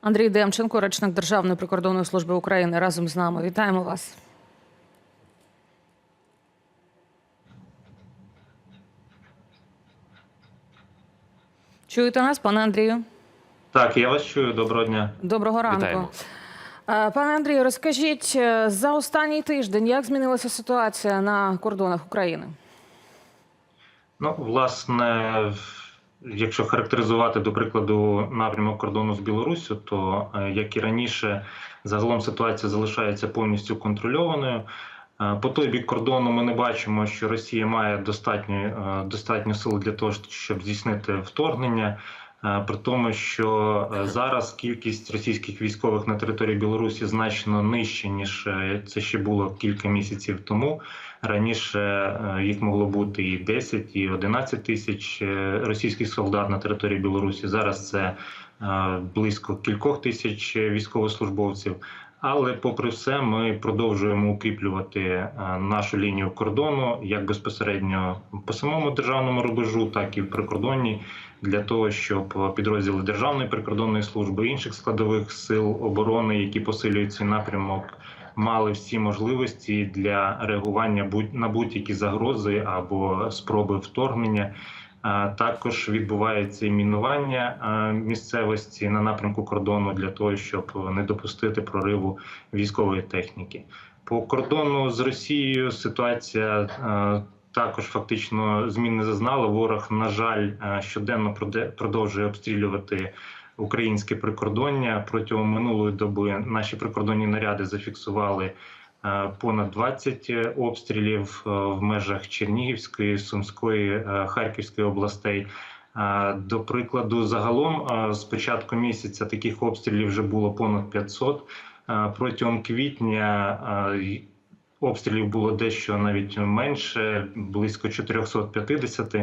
Андрій Демченко, речник Державної прикордонної служби України, разом з нами. Вітаємо вас. Чуєте нас, пане Андрію? Так, я вас чую. Доброго дня. Доброго ранку. Вітаємо. Е, Пане Андрію, розкажіть е, за останній тиждень, як змінилася ситуація на кордонах України? Ну, власне, якщо характеризувати, до прикладу, напрямок кордону з Білоруссю, то е, як і раніше, загалом ситуація залишається повністю контрольованою. Е, По той бік кордону ми не бачимо, що Росія має достатньо, е, достатньо сил для того, щоб здійснити вторгнення. Е, При тому, що е, зараз кількість російських військових на території Білорусі значно нижча, ніж е, це ще було кілька місяців тому. Раніше їх могло бути і 10, і 11 тисяч російських солдат на території Білорусі. Зараз це близько кількох тисяч військовослужбовців. Але, попри все, ми продовжуємо укріплювати е, нашу лінію кордону як безпосередньо по самому державному рубежу, так і в прикордонній, для того, щоб підрозділи Державної прикордонної служби інших складових сил оборони, які посилюють цей напрямок, мали всі можливості для реагування на будь-які загрози або спроби вторгнення. Також відбувається і мінування місцевості на напрямку кордону для того, щоб не допустити прориву військової техніки. По кордону з Росією ситуація також фактично змін не зазнала. Ворог, на жаль, щоденно продовжує обстрілювати українське прикордоння. Протягом минулої доби наші прикордонні наряди зафіксували понад 20 обстрілів е, в межах Чернігівської, Сумської, е, Харківської областей. Е, До прикладу, загалом е, з початку місяця таких обстрілів вже було понад 500. Е, Протягом квітня е, обстрілів було дещо навіть менше, близько 450.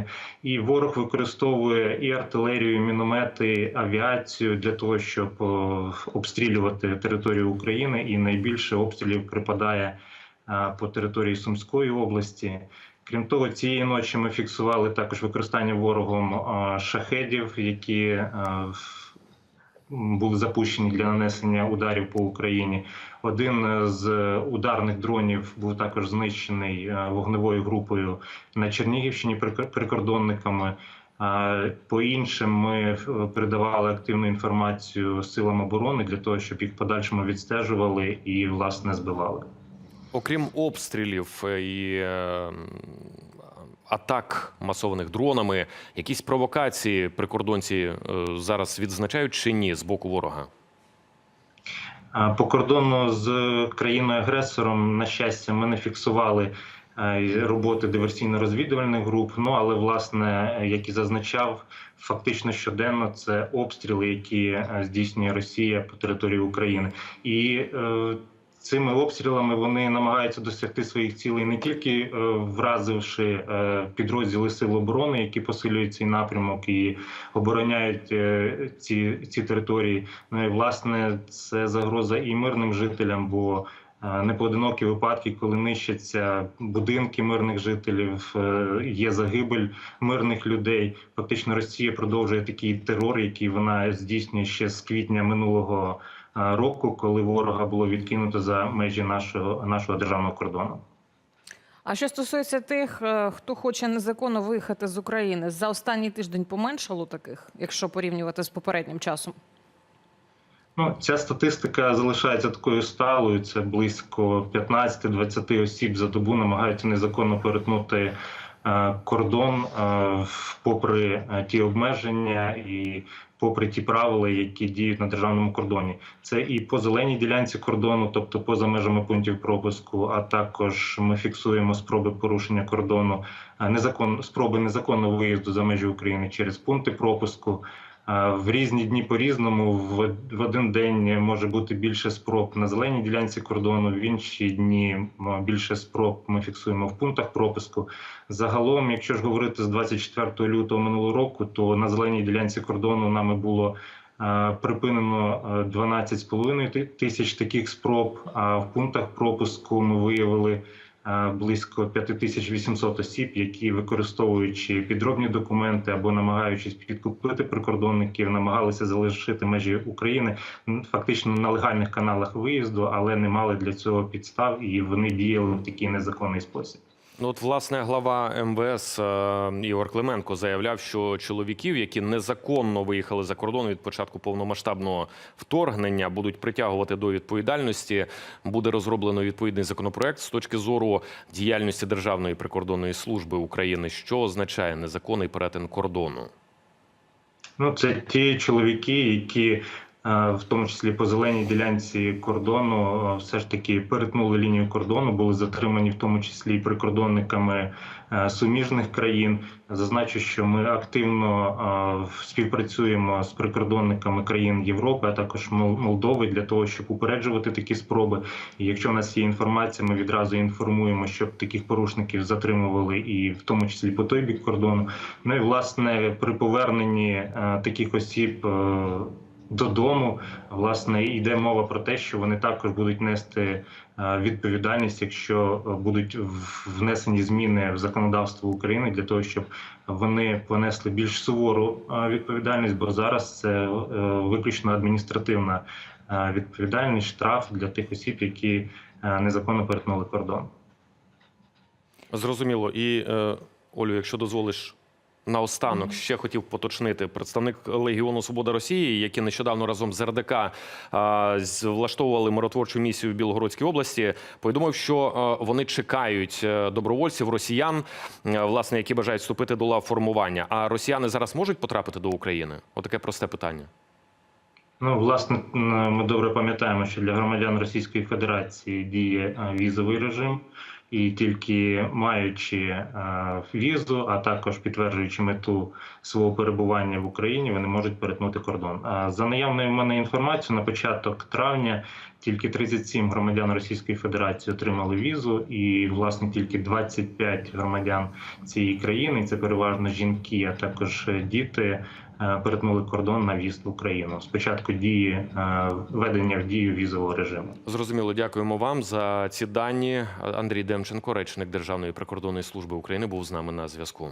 І ворог використовує і артилерію, і міномети, авіацію для того, щоб обстрілювати територію України. І найбільше обстрілів припадає по території Сумської області. Крім того, цієї ночі ми фіксували також використання ворогом шахедів, які в- були запущені для нанесення ударів по Україні. Один з ударних дронів був також знищений е, вогневою групою на Чернігівщині прикор- прикордонниками. По іншим ми е, передавали активну інформацію силам оборони для того, щоб їх подальшому відстежували і власне збивали. Окрім обстрілів е, і е, м, атак масованих дронами, якісь провокації прикордонці е, зараз відзначають чи ні з боку ворога? По кордону з країною-агресором, на щастя, ми не фіксували е, роботи диверсійно-розвідувальних груп. Ну але власне, як і зазначав, фактично щоденно це обстріли, які е, здійснює Росія по території України, і цими обстрілами вони намагаються досягти своїх цілей не тільки е, вразивши е, підрозділи сил оборони, які посилюють цей напрямок і обороняють е, ці, ці території. Ну і власне це загроза і мирним жителям, бо непоодинокі випадки, коли нищаться будинки мирних жителів, є загибель мирних людей. Фактично, Росія продовжує такий терор, який вона здійснює ще з квітня минулого року, коли ворога було відкинуто за межі нашого нашого державного кордону. А що стосується тих, е, хто хоче незаконно виїхати з України, за останній тиждень поменшало таких, якщо порівнювати з попереднім часом? Ну, ця статистика залишається такою сталою. Це близько 15-20 осіб за добу намагаються незаконно перетнути е, кордон, е, попри е, ті обмеження і попри ті правила, які діють на державному кордоні. Це і по зеленій ділянці кордону, тобто поза межами пунктів пропуску, а також ми фіксуємо спроби порушення кордону, е, незакон спроби незаконного виїзду за межі України через пункти пропуску. В різні дні по-різному в, в один день може бути більше спроб на зеленій ділянці кордону, в інші дні більше спроб ми фіксуємо в пунктах пропуску. Загалом, якщо ж говорити з 24 лютого минулого року, то на зеленій ділянці кордону нами було припинено е, 12,5 ти- тисяч таких спроб. А в пунктах пропуску ми виявили близько 5800 осіб, які використовуючи підробні документи або намагаючись підкупити прикордонників, намагалися залишити межі України фактично на легальних каналах виїзду, але не мали для цього підстав, і вони діяли в такий незаконний спосіб. Ну, от, власне, глава МВС е, Ігор Клименко заявляв, що чоловіків, які незаконно виїхали за кордон від початку повномасштабного вторгнення, будуть притягувати до відповідальності. Буде розроблено відповідний законопроект з точки зору діяльності Державної прикордонної служби України. Що означає незаконний перетин кордону? Ну, це ті чоловіки, які в тому числі по зеленій ділянці кордону е, все ж таки перетнули лінію кордону, були затримані в тому числі прикордонниками е, суміжних країн. Зазначу, що ми активно е, співпрацюємо з прикордонниками країн Європи, а також Мол- Молдови для того, щоб упереджувати такі спроби. І якщо в нас є інформація, ми відразу інформуємо, щоб таких порушників затримували, і в тому числі по той бік кордону. Ну і власне при поверненні е, таких осіб. Додому власне йде мова про те, що вони також будуть нести е, відповідальність, якщо е, будуть внесені зміни в законодавство України для того, щоб вони понесли більш сувору е, відповідальність, бо зараз це виключно адміністративна відповідальність, штраф для тих осіб, які незаконно перетнули кордон. Зрозуміло. І Олю, якщо дозволиш. Наостанок ще хотів поточнити представник Легіону Свобода Росії, які нещодавно разом з РДК влаштовували миротворчу місію в Білгородській області. Повідомив, що вони чекають е, добровольців, росіян, е, власне, які бажають вступити до лав формування. А росіяни зараз можуть потрапити до України? Отаке просте питання. Ну, власне, ми добре пам'ятаємо, що для громадян Російської Федерації діє е, візовий режим, і тільки маючи е, візу, а також підтверджуючи мету свого перебування в Україні, вони можуть перетнути кордон. За наявною в мене інформацією, на початок травня тільки 37 громадян Російської Федерації отримали візу, і власне тільки 25 громадян цієї країни, це переважно жінки, а також е, діти. е, Перетнули кордон на в'їзд в Україну. Спочатку дії е, введення в дію візового режиму. Зрозуміло, дякуємо вам за ці дані. Андрій Демченко, речник Державної прикордонної служби України, був з нами на зв'язку.